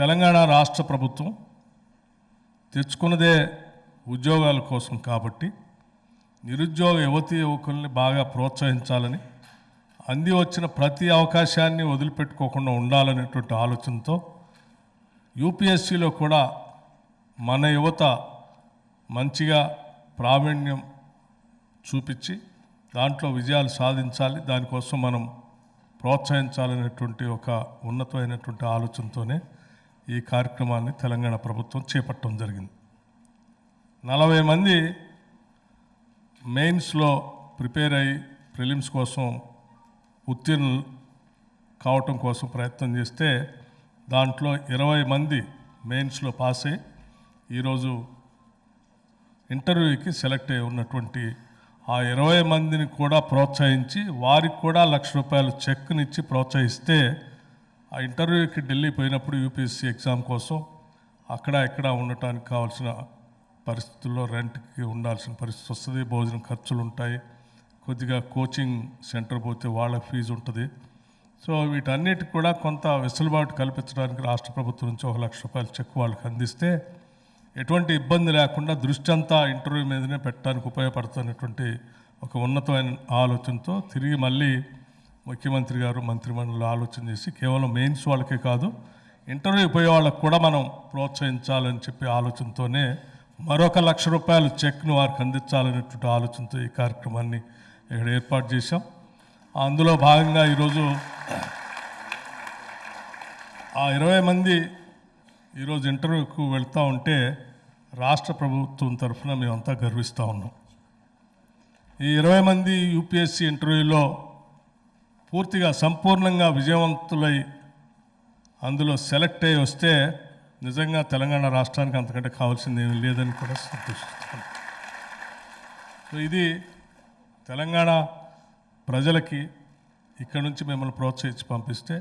తెలంగాణ రాష్ట్ర ప్రభుత్వం తెచ్చుకున్నదే ఉద్యోగాల కోసం కాబట్టి నిరుద్యోగ యువతి యువకుల్ని బాగా ప్రోత్సహించాలని అంది వచ్చిన ప్రతి అవకాశాన్ని వదిలిపెట్టుకోకుండా ఉండాలనేటువంటి ఆలోచనతో యూపీఎస్సీలో కూడా మన యువత మంచిగా ప్రావీణ్యం చూపించి దాంట్లో విజయాలు సాధించాలి దానికోసం మనం ప్రోత్సహించాలనేటువంటి ఒక ఉన్నతమైనటువంటి ఆలోచనతోనే ఈ కార్యక్రమాన్ని తెలంగాణ ప్రభుత్వం చేపట్టడం జరిగింది. నలభై మంది మెయిన్స్లో ప్రిపేర్ అయ్యి ప్రిలిమ్స్ కోసం ఉత్తీర్ణులు కావటం కోసం ప్రయత్నం చేస్తే దాంట్లో ఇరవై మంది మెయిన్స్లో పాస్ అయ్యి ఈరోజు ఇంటర్వ్యూకి సెలెక్ట్ అయి ఉన్నటువంటి ఆ ఇరవై మందిని కూడా ప్రోత్సహించి వారికి కూడా లక్ష రూపాయలు చెక్నిచ్చి ప్రోత్సహిస్తే ఆ ఇంటర్వ్యూకి ఢిల్లీ పోయినప్పుడు యూపీఎస్సీ ఎగ్జామ్ కోసం అక్కడ ఇక్కడ ఉండటానికి కావాల్సిన పరిస్థితుల్లో రెంట్కి ఉండాల్సిన పరిస్థితి వస్తుంది భోజనం ఖర్చులు ఉంటాయి కొద్దిగా కోచింగ్ సెంటర్ పోతే వాళ్ళ ఫీజు ఉంటుంది. సో వీటన్నిటికి కూడా కొంత వెసులుబాటు కల్పించడానికి రాష్ట్ర ప్రభుత్వం నుంచి ఒక లక్ష రూపాయలు చెక్ వాళ్ళకి అందిస్తే ఎటువంటి ఇబ్బంది లేకుండా దృష్టి అంతా ఇంటర్వ్యూ మీదనే పెట్టడానికి ఉపయోగపడుతున్నటువంటి ఒక ఉన్నతమైన ఆలోచనతో తిరిగి మళ్ళీ ముఖ్యమంత్రి గారు మంత్రిమండలి ఆలోచన చేసి కేవలం మెయిన్స్ వాళ్ళకే కాదు ఇంటర్వ్యూ పోయే వాళ్ళకు కూడా మనం ప్రోత్సహించాలని చెప్పి ఆలోచనతోనే మరొక లక్ష రూపాయలు చెక్ను వారికి అందించాలనేటువంటి ఆలోచనతో ఈ కార్యక్రమాన్ని ఇక్కడ ఏర్పాటు చేశాం. అందులో భాగంగా ఈరోజు ఆ ఇరవై మంది ఈరోజు ఇంటర్వ్యూకు వెళ్తూ ఉంటే రాష్ట్ర ప్రభుత్వం తరఫున మేమంతా గర్విస్తూ ఉన్నాం. ఈ ఇరవై మంది యూపీఎస్సీ ఇంటర్వ్యూలో పూర్తిగా సంపూర్ణంగా విజయవంతులై అందులో సెలెక్ట్ అయ్యి వస్తే నిజంగా తెలంగాణ రాష్ట్రానికి అంతకంటే కావాల్సింది ఏమీ లేదని కూడా సంతోషిస్తాను సో ఇది తెలంగాణ ప్రజలకి ఇక్కడ నుంచి మిమ్మల్ని ప్రోత్సహించి పంపిస్తే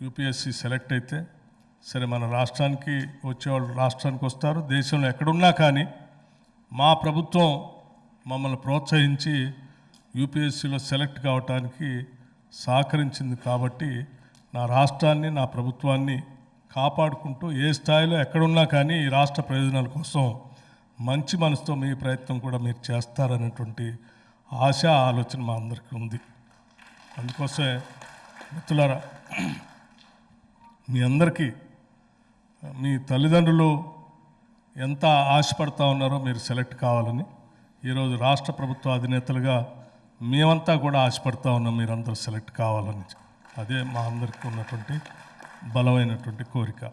యూపీఎస్సి సెలెక్ట్ అయితే సరే మన రాష్ట్రానికి వచ్చేవాళ్ళు రాష్ట్రానికి వస్తారు దేశంలో ఎక్కడున్నా కానీ మా ప్రభుత్వం మమ్మల్ని ప్రోత్సహించి యూపీఎస్సీలో సెలెక్ట్ కావటానికి సహకరించింది కాబట్టి నా రాష్ట్రాన్ని నా ప్రభుత్వాన్ని కాపాడుకుంటూ ఏ స్థాయిలో ఎక్కడున్నా కానీ ఈ రాష్ట్ర ప్రయోజనాల కోసం మంచి మనసుతో మీ ప్రయత్నం కూడా మీరు చేస్తారనేటువంటి ఆశ ఆలోచన మా అందరికీ ఉంది. అందుకోసమే మిత్రులారా మీ అందరికీ మీ తల్లిదండ్రులు ఎంత ఆశపడతా ఉన్నారో మీరు సెలెక్ట్ కావాలని ఈరోజు రాష్ట్ర ప్రభుత్వ అధినేతలుగా మేమంతా కూడా ఆశపడతా ఉన్నాం మీరందరూ సెలెక్ట్ కావాలని. అదే మా అందరికీ ఉన్నటువంటి బలమైనటువంటి కోరిక.